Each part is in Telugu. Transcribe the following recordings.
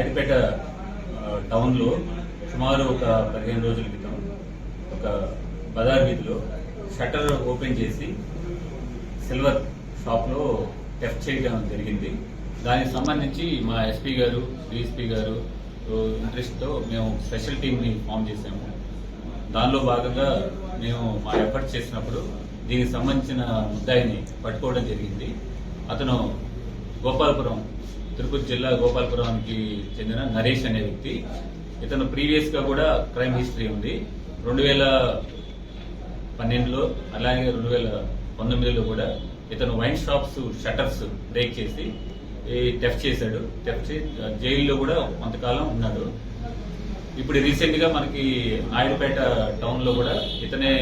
నాయుడుపేట టౌన్లో సుమారు ఒక పదిహేను రోజుల క్రితం ఒక బజార్ వీధిలో షట్టర్ ఓపెన్ చేసి సిల్వర్ షాప్లో టెఫ్ట్ చేయడం జరిగింది. దానికి సంబంధించి మా ఎస్పీ గారు డిఎస్పీ గారు ఇంట్రెస్ట్తో మేము స్పెషల్ టీంని ఫామ్ చేశాము. దానిలో భాగంగా మేము మా ఎఫర్ట్ చేసినప్పుడు దీనికి సంబంధించిన ముద్దాయిని పట్టుకోవడం జరిగింది. అతను గోపాలపురం తిరుపతి జిల్లా గోపాలపురానికి చెందిన నరేష్ అనే వ్యక్తి. ఇతను ప్రీవియస్గా కూడా క్రైమ్ హిస్టరీ ఉంది. రెండు వేల పన్నెండులో అలాగే రెండు వేల పంతొమ్మిదిలో కూడా ఇతను వైన్ షాప్స్ షట్టర్స్ బ్రేక్ చేసి టెఫ్ టెఫ్ట్ చేశాడు. టెఫ్ చేసి జైల్లో కూడా కొంతకాలం ఉన్నాడు. ఇప్పుడు రీసెంట్గా మనకి నాయుడుపేట టౌన్లో కూడా ఇతనే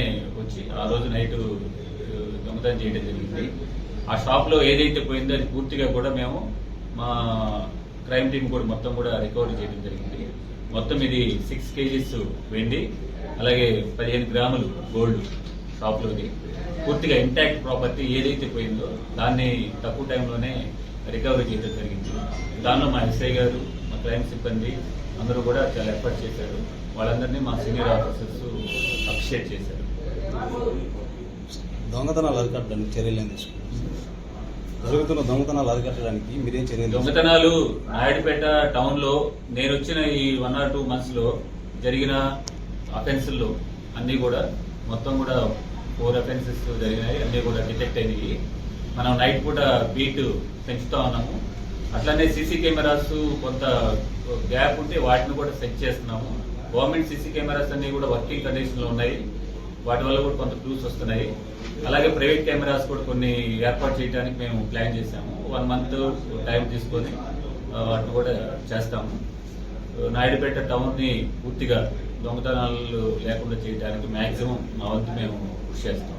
వచ్చి ఆ రోజు నైట్ దొంగతనం చేయడం జరిగింది. ఆ షాప్లో ఏదైతే పోయిందో అది పూర్తిగా కూడా మేము మా క్రైమ్ టీం కూడా మొత్తం కూడా రికవరీ చేయడం జరిగింది. మొత్తం ఇది సిక్స్ కేజీస్ వెండి అలాగే పదిహేను గ్రాములు గోల్డ్ షాప్లోది. పూర్తిగా ఇంటాక్ట్ ప్రాపర్టీ ఏదైతే పోయిందో దాన్ని తక్కువ టైంలోనే రికవరీ చేయడం జరిగింది. దానిలో మా ఎస్ఐ గారు మా క్రైమ్ సిబ్బంది అందరూ కూడా చాలా ఎఫర్ట్ చేశారు. వాళ్ళందరినీ మా సీనియర్ ఆఫీసర్స్ అప్రిషియేట్ చేశారు. దొంగతనాలు అరికట్టడానికి చర్యలు ఏం తీసుకున్నారు. జరుగుతున్న దొంగతనాలు అరికట్టడానికి మీరేం చర్యలు దొంగతనాలు నాయుడుపేట టౌన్లో నేను వచ్చిన ఈ వన్ ఆర్ టూ మంత్స్లో జరిగిన అఫెన్సుల్లో అన్ని కూడా మొత్తం కూడా ఫోర్ అఫెన్సెస్ జరిగినాయి అన్నీ కూడా డిటెక్ట్ అయినాయి. మనం నైట్ పూట బీట్ పెంచుతూ ఉన్నాము. అట్లానే సీసీ కెమెరాస్ కొంత గ్యాప్ ఉంటే వాటిని కూడా సెట్ చేస్తున్నాము. గవర్నమెంట్ సీసీ కెమెరాస్ అన్నీ కూడా వర్కింగ్ కండిషన్లో ఉన్నాయి. వాటి వల్ల కూడా కొంత క్లూస్ వస్తున్నాయి. అలాగే ప్రైవేట్ కెమెరాస్ కూడా కొన్ని ఏర్పాటు చేయడానికి మేము ప్లాన్ చేశాము. వన్ మంత్ టైం తీసుకొని వాటిని కూడా చేస్తాము. నాయుడుపేట టౌన్ని పూర్తిగా దొంగతనాలు లేకుండా చేయడానికి మ్యాక్సిమం మా వంతు మేము కృషి చేస్తాం.